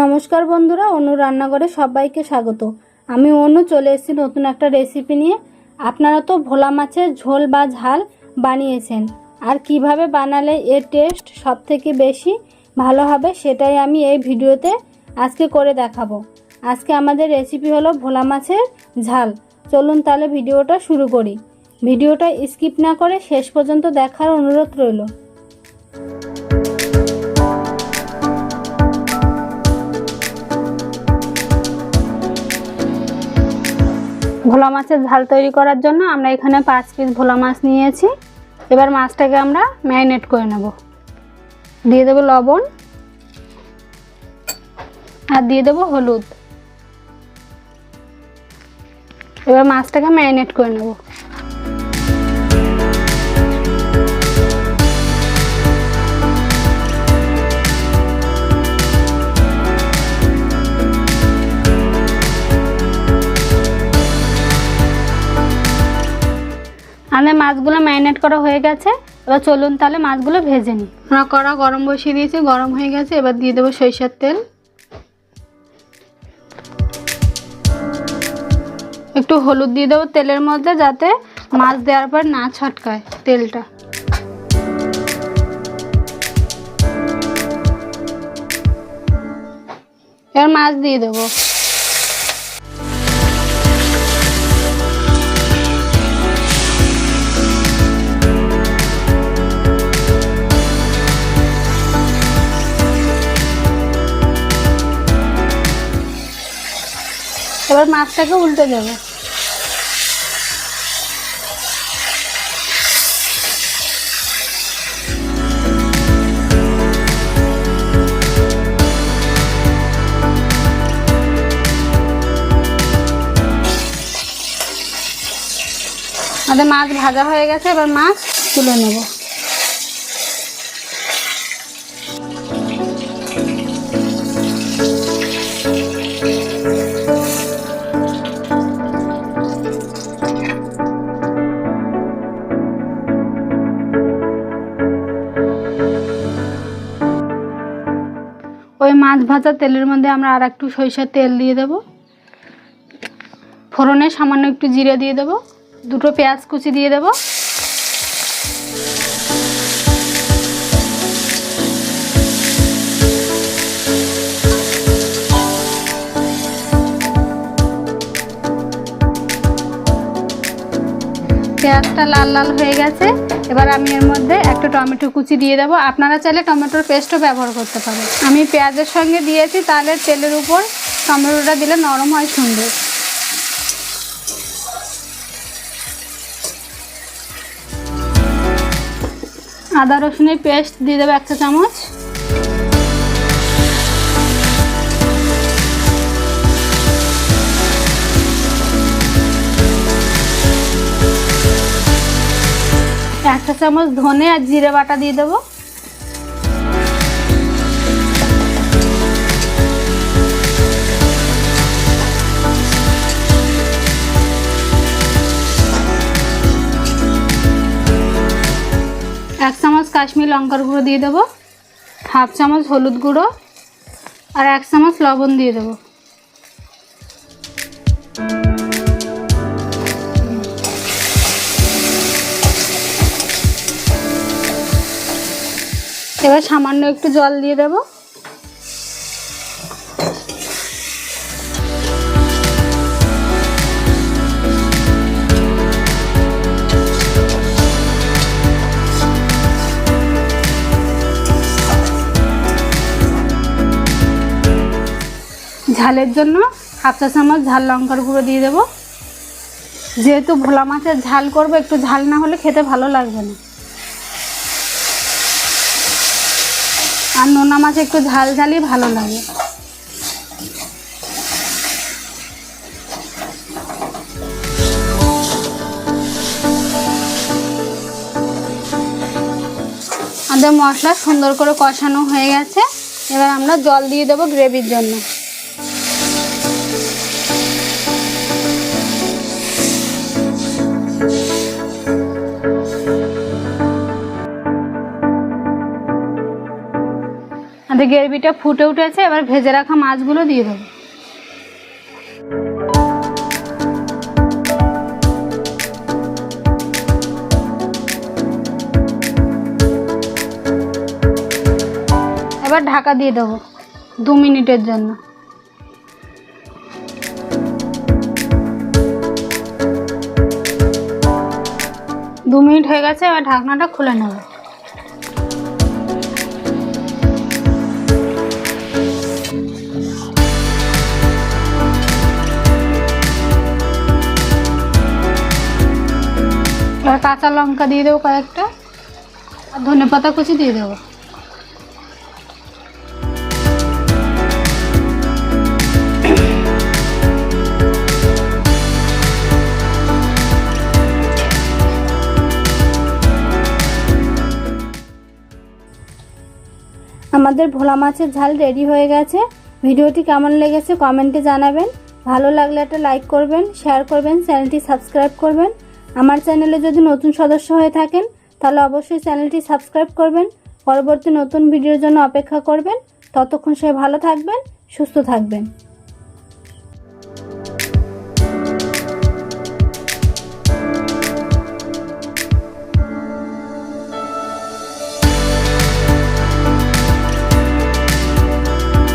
নমস্কার বন্ধুরা, অনু রান্নাঘরে সবাইকে স্বাগত। আমি অনু, চলে এসেছি নতুন একটা রেসিপি নিয়ে। আপনারা তো ভোলা মাছের ঝোল বা ঝাল বানিয়েছেন। আর কীভাবে বানালে এর টেস্ট সব থেকে বেশি ভালো হবে সেটাই আমি এই ভিডিওতে আজকে করে দেখাবো। আজকে আমাদের রেসিপি হলো ভোলা মাছের ঝাল। চলুন তাহলে ভিডিওটা শুরু করি। ভিডিওটা স্কিপ না করে শেষ পর্যন্ত দেখার অনুরোধ রইল। ভোলা মাছের ঝাল তৈরি করার জন্য আমরা এখানে পাঁচ পিস ভোলা মাছ নিয়েছি। এবার মাছটাকে আমরা ম্যারিনেট করে নেব। দিয়ে দেবো লবণ আর দিয়ে দেবো হলুদ। এবার মাছটাকে ম্যারিনেট করে নেব। আমাদের মাছগুলো ম্যারিনেট করা হয়ে গেছে। এবার চলুন তাহলে মাছগুলো ভেজে নিই। আমরা কড়া গরম বসিয়ে দিয়েছি, গরম হয়ে গেছে। এবার দিয়ে দেবো সরিষার তেল। একটু হলুদ দিয়ে দেবো তেলের মধ্যে যাতে মাছ দেওয়ার পর না ছটকায় তেলটা। এবার মাছ দিয়ে দেবো। এবার মাছটাকে উল্টে দেবো। আমাদের মাছ ভাজা হয়ে গেছে এবার মাছ তুলে নেব। মাছ ভাজা তেলের মধ্যে আমরা আর একটু সরিষার তেল দিয়ে দেব। ফোড়নে সামান্য একটু জিরে দিয়ে দেব। দুটো পেঁয়াজ কুচি দিয়ে দেব। পেঁয়াজটা লাল লাল হয়ে গেছে। এবার আমি এর মধ্যে একটা টমেটো কুচি দিয়ে দেবো। আপনারা চাইলে টমেটোর পেস্টও ব্যবহার করতে পারেন। আমি পেঁয়াজের সঙ্গে দিয়েছি, তাহলে তেলের উপর টমেটোটা দিলে নরম হয় সুন্দর। আদা রসুনের পেস্ট দিয়ে দেবো একটা চামচ। চামচ ধনে আর জিরে বাটা দিয়ে দেবো। এক চামচ কাশ্মীর লঙ্কার গুঁড়ো দিয়ে দেবো। হাফ চামচ হলুদ গুঁড়ো। আর এক চামচ লবণ দিয়ে দেবো। এবার সামান্য একটু জল দিয়ে দেব। ঝালের জন্য হাফ চা চামচ ঝাল লঙ্কার গুঁড়ো দিয়ে দেবো। যেহেতু ভোলা মাছের ঝাল করব, একটু ঝাল না হলে খেতে ভালো লাগবে না। আর নোনা মাছ একটু ঝাল ঝালই ভালো লাগে। আমাদের মশলা সুন্দর করে কষানো হয়ে গেছে। এবার আমরা জল দিয়ে দেবো গ্রেভির জন্য। আমাদের গ্রেভিটা ফুটে উঠেছে, এবার ভেজে রাখা মাছগুলো দিয়ে দেবো। এবার ঢাকা দিয়ে দেবো দু মিনিটের জন্য। দু মিনিট হয়ে গেছে, এবার ঢাকনাটা খুলে নেব। এবার কাঁচা লঙ্কা দিয়ে দেবো কয়েকটা। আর ধনে পাতা কুচি দিয়ে দেবো। আমাদের ভোলা মাছের ঝাল রেডি হয়ে গেছে। ভিডিওটি কেমন লেগেছে কমেন্টে জানাবেন। ভালো লাগলে একটা লাইক করবেন, শেয়ার করবেন, চ্যানেলটি সাবস্ক্রাইব করবেন। আমার চ্যানেলে যদি নতুন সদস্য হয়ে থাকেন, তাহলে অবশ্যই চ্যানেলটি সাবস্ক্রাইব করবেন। পরবর্তী নতুন ভিডিওর জন্য অপেক্ষা করবেন। ততক্ষণ সে ভালো থাকবেন, সুস্থ থাকবেন।